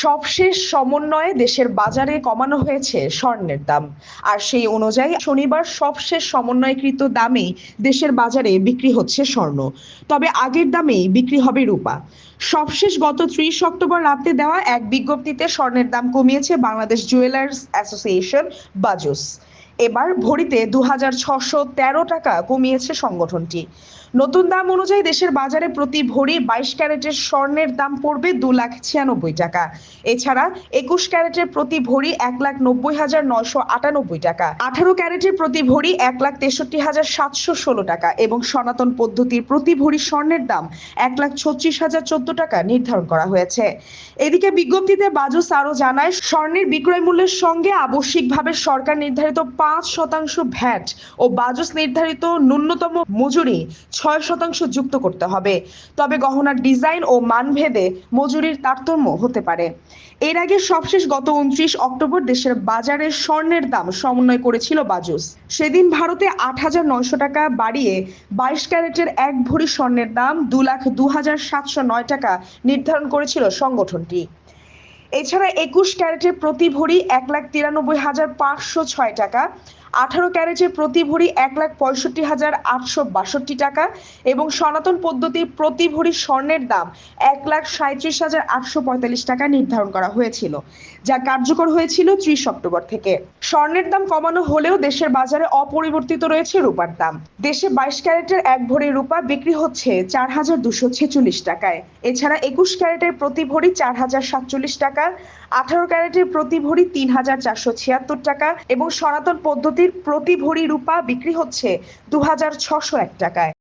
সবশেষ সমন্বয়ে দেশের বাজারে কমানো হয়েছে স্বর্ণের দাম। আর সেই অনুযায়ী শনিবার সবশেষ সমন্বয়কৃত দামেই দেশের বাজারে বিক্রি হচ্ছে স্বর্ণ। তবে আগের দামেই বিক্রি হবে রূপা। সবশেষ গত ত্রিশ অক্টোবর রাতে দেওয়া এক বিজ্ঞপ্তিতে স্বর্ণের দাম কমিয়েছে বাংলাদেশ জুয়েলার্স অ্যাসোসিয়েশন, বাজুস। এবার ভরিতে দু টাকা কমিয়েছে সংগঠনটি। নতুন দাম অনুযায়ী দেশের বাজারে প্রতি ভরি বাইশ ক্যারেটের স্বর্ণের দাম পড়বে দু লাখ ছিয়ানব্বই টাকা। এছাড়া একুশ ক্যারেটের প্রতি ভরি এক লাখ নব্বই হাজার নয়শো আটানব্বই টাকা। আঠারো ক্যারেটের প্রতি ভরি এক লাখ তেষট্টি হাজার সাতশো ষোলো টাকা এবং সনাতন পদ্ধতির প্রতি ভরি স্বর্ণের দাম এক লাখ ছত্রিশ হাজার চোদ্দ টাকা নির্ধারণ করা হয়েছে। এদিকে বিজ্ঞপ্তিতে বাজুস আরও জানায়, স্বর্ণের বিক্রয় মূল্যের সঙ্গে আবশ্যিকভাবে সরকার নির্ধারিত পাঁচ শতাংশ ভ্যাট ও বাজুস নির্ধারিত ন্যূনতম মজুরি ছয় শতাংশ যুক্ত করতে হবে। তবে গহনার ডিজাইন ও মানভেদে মজুরির তারতম্য হতে পারে। এর আগে সবশেষ গত উনত্রিশ অক্টোবর দেশের বাজারে স্বর্ণের দাম সমন্বয় করেছিল বাজুস। সেদিন ভারতে আট হাজার নয়শো টাকা বাড়িয়ে বাইশ ক্যারেটের এক ভরি স্বর্ণের দাম দু লাখ দু হাজার সাতশো নয় টাকা নির্ধারণ করেছিল সংগঠনটি। এছাড়া একুশ ক্যারেটের প্রতি ভরি এক লাখ তিরানব্বই হাজার পাঁচশো ছয় টাকা। আঠারো ক্যারেটের প্রতি ভরি এক লাখ পঁয়ষট্টি হাজার আটশো বাষট্টি টাকা এবং সনাতন পদ্ধতির প্রতি ভরি স্বর্ণের দাম এক লাখ সাঁত্রিশ হাজার আটশো পঁয়তাল্লিশ টাকা নির্ধারণ করা হয়েছিল, যা কার্যকর হয়েছিল ত্রিশ অক্টোবর থেকে। স্বর্ণের দাম কমানো হলেও দেশের বাজারে অপরিবর্তিত রয়েছে রূপার দাম। দেশে বাইশ ক্যারেটের এক ভরি রূপা বিক্রি হচ্ছে চার হাজার দুশো ছেচল্লিশ টাকায়। এছাড়া একুশ ক্যারেটের প্রতি ভরি চার হাজার সাতচল্লিশ টাকা, আঠারো ক্যারেটের প্রতি ভরি তিন হাজার চারশো ছিয়াত্তর টাকা এবং সনাতন পদ্ধতির প্রতি ভরি রূপা বিক্রি হচ্ছে দু হাজার ছশো এক টাকায়।